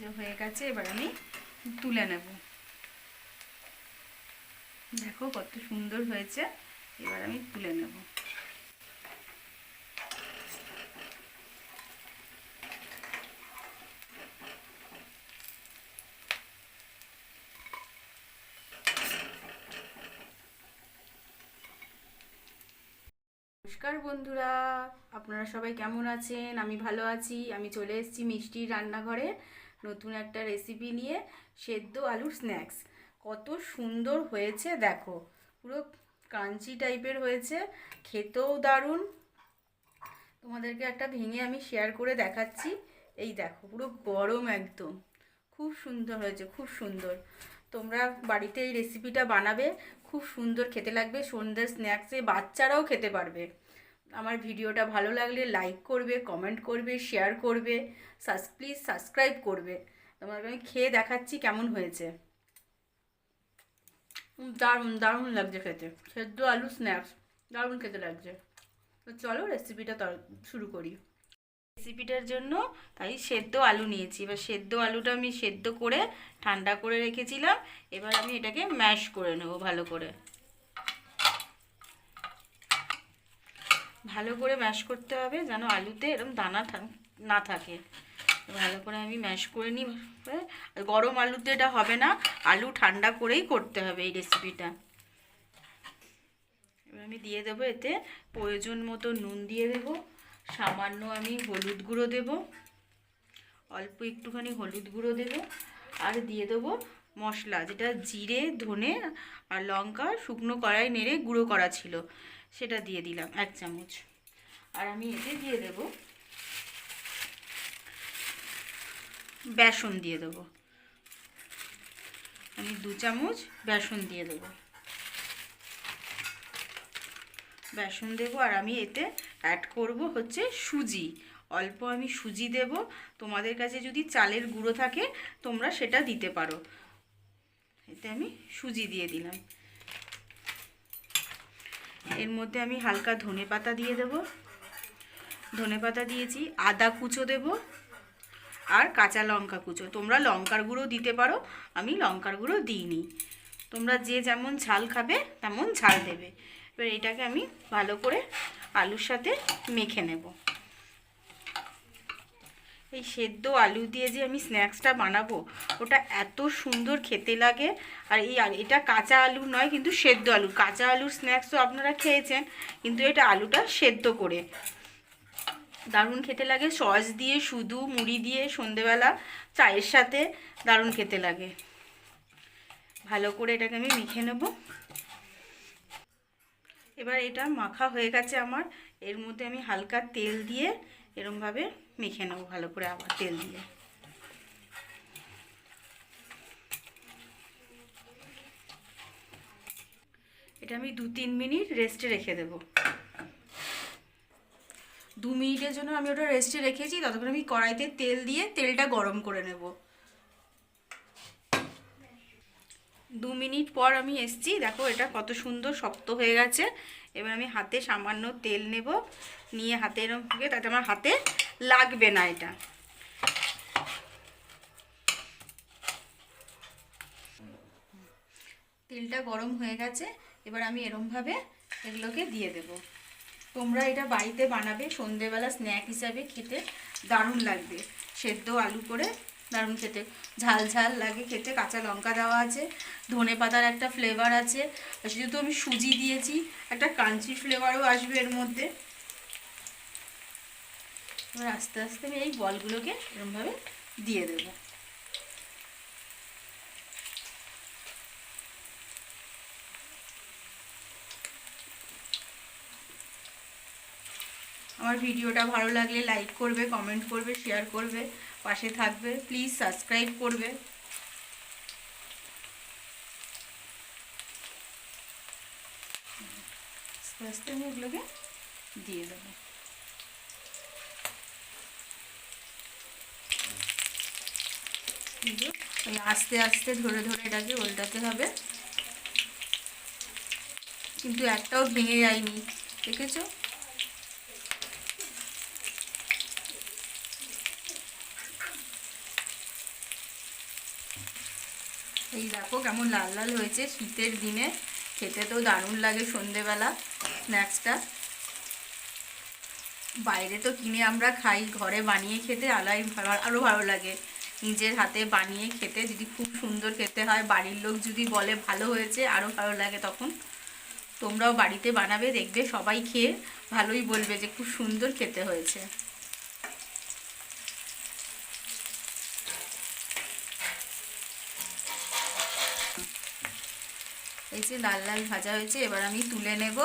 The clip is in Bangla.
যে হয়ে গেছে, এবার আমি তুলে নেব। দেখো কত সুন্দর হয়েছে, এবার আমি তুলে নেব। নমস্কার বন্ধুরা, আপনারা সবাই কেমন আছেন? আমি ভালো আছি, আমি চলে এসেছি মিষ্টির রান্নাঘরে। নতুন একটা রেসিপি নিয়ে সেদ্ধ আলুর স্ন্যাক্স কত সুন্দর হয়েছে, দেখো। পুরো ক্রাঞ্চি টাইপের হয়েছে, খেতেও দারুণ। তোমাদেরকে একটা ভেঙে আমি শেয়ার করে দেখাচ্ছি। এই দেখো, পুরো গরম একদম। খুব সুন্দর হয়েছে, খুব সুন্দর। তোমরা বাড়িতে এই রেসিপিটা বানাবে, খুব সুন্দর খেতে লাগবে। সন্ধ্যের স্ন্যাক্সে বাচ্চারাও খেতে পারবে। আমার ভিডিওটা ভালো লাগলে লাইক করবে কমেন্ট করবে শেয়ার করবে সাস প্লিজ সাবস্ক্রাইব করবে। তোমাকে আমি খেয়ে দেখাচ্ছি কেমন হয়েছে। দারুণ দারুণ লাগছে খেতে। সেদ্ধ আলু স্ন্যাক্স দারুণ খেতে লাগছে। তো চলো রেসিপিটা শুরু করি। রেসিপিটার জন্য তাই সেদ্ধ আলু নিয়েছি। এবার সেদ্ধ আলুটা আমি সেদ্ধ করে ঠান্ডা করে রেখেছিলাম। এবার আমি এটাকে ম্যাশ করে নেব ভালো করে। ভালো করে ম্যাশ করতে হবে যেন আলুতে এরকম দানা না থাকে। ভালো করে আমি ম্যাশ করে নিই গরম আলুতে এটা হবে না, আলু ঠান্ডা করেই করতে হবে এই রেসিপিটা এবার আমি দিয়ে দেবো এতে প্রয়োজন মতো নুন দিয়ে দেবো, সামান্য আমি হলুদ গুঁড়ো দেব, অল্প একটুখানি হলুদ গুঁড়ো দেব, আর দিয়ে দেবো মশলা, যেটা জিরে, ধনে আর লঙ্কা শুকনো কড়াই নেড়ে গুঁড়ো করা ছিল। সেটা দিয়ে দিলাম এক চামচ। আর আমি এতে দিয়ে দেব বেসন দিয়ে দেবো। আমি দু চামচ বেসন দিয়ে দেবো। বেসন দেবো আর আমি এতে অ্যাড করব হচ্ছে সুজি। অল্প আমি সুজি দেব। তোমাদের কাছে যদি চালের গুঁড়ো থাকে, তোমরা সেটা দিতে পারো। এতে আমি সুজি দিয়ে দিলাম। এর মধ্যে আমি হালকা ধনে পাতা দিয়ে দেব। ধনে পাতা দিয়েছি, আদা কুচো দেব আর কাঁচা লঙ্কা কুচো। তোমরা লঙ্কার গুঁড়ো দিতে পারো, আমি লঙ্কার গুঁড়ো দিইনি। তোমরা যে যেমন ঝাল খাবে, তেমন ঝাল দেবে। এবার এটাকে আমি ভালো করে আলুর সাথে মেখে নেব। এই সেদ্ধ আলু দিয়ে যে আমি স্ন্যাক্সটা বানাবো, ওটা এত সুন্দর খেতে লাগে। আর এই এটা কাঁচা আলু নয়, কিন্তু সেদ্ধ আলু। কাঁচা আলুর স্ন্যাক্স তো আপনারা খেয়েছেন, কিন্তু এটা আলুটা সেদ্ধ করে। দারুণ খেতে লাগে। সস দিয়ে, শুধু মুড়ি দিয়ে সন্ধেবেলা চায়ের সাথে দারুণ খেতে লাগে। ভালো করে এটাকে আমি মেখে নেব। এবার এটা মাখা হয়ে গেছে আমার। এর মধ্যে আমি হালকা তেল দিয়ে এরমভাবে মেখে নেব ভালো করে আবার তেল দিয়ে। এটা আমি দু তিন মিনিট রেস্টে রেখে দেব। দু মিনিটের জন্য আমি ওটা রেস্টে রেখেছি, ততক্ষণ আমি কড়াইতে তেল দিয়ে তেলটা গরম করে নেব। দু মিনিট পর আমি এসছি। দেখো, এটা কত সুন্দর শক্ত হয়ে গেছে। এবার আমি হাতে সামান্য তেল নেব। নিয়ে হাতে এরকম থেকে, তাতে আমার হাতে লাগবে না এটা। তেলটা গরম হয়ে গেছে। এবার আমি এরমভাবে এগুলোকে দিয়ে দেব। তোমরা এটা বাড়িতে বানাবে। সন্ধেবেলা স্ন্যাক হিসাবে খেতে দারুণ লাগবে। সেদ্ধ আলু করে দারুণ খেতে। ঝাল ঝাল লাগে খেতে। কাঁচা লঙ্কা দেওয়া আছে। ধনে পাতার একটা ফ্লেভার আছে। যেহেতু আমি সুজি দিয়েছি। একটা ক্রাঞ্চি ফ্লেভারও আসবে এর মধ্যে। এবার আস্তে আস্তে আমি এই বলগুলোকে এরকমভাবে দিয়ে দেবো। আমার ভিডিওটা ভালো লাগলে লাইক করবে কমেন্ট করবে শেয়ার করবে। পাশে থাকবে প্লিজ সাবস্ক্রাইব করবে। আস্তে আস্তে আমি এগুলোকে দিয়ে দেবো। আস্তে আস্তে ধরে ধরে এটাকে উল্টাতে হবে। কিন্তু একটাও ভেঙে যায়নি, দেখেছ? এই দেখো কেমন লাল লাল হয়েছে শীতের দিনে। খেতে তো দারুণ লাগে সন্ধেবেলা স্ন্যাক্সটা বাইরে তো কিনে আমরা খাই, ঘরে বানিয়ে খেতে আলাই আরও ভালো লাগে। নিজের হাতে বানিয়ে খেতে, যদি খুব সুন্দর খেতে হয়, বাড়ির লোক যদি বলে ভালো হয়েছে আরও ভালো লাগে তখন। তোমরাও বাড়িতে বানাবে, দেখবে সবাই খেয়ে ভালোই বলবে যে খুব সুন্দর খেতে হয়েছে। এই যে লাল লাল ভাজা হয়েছে এবার আমি তুলে নেব।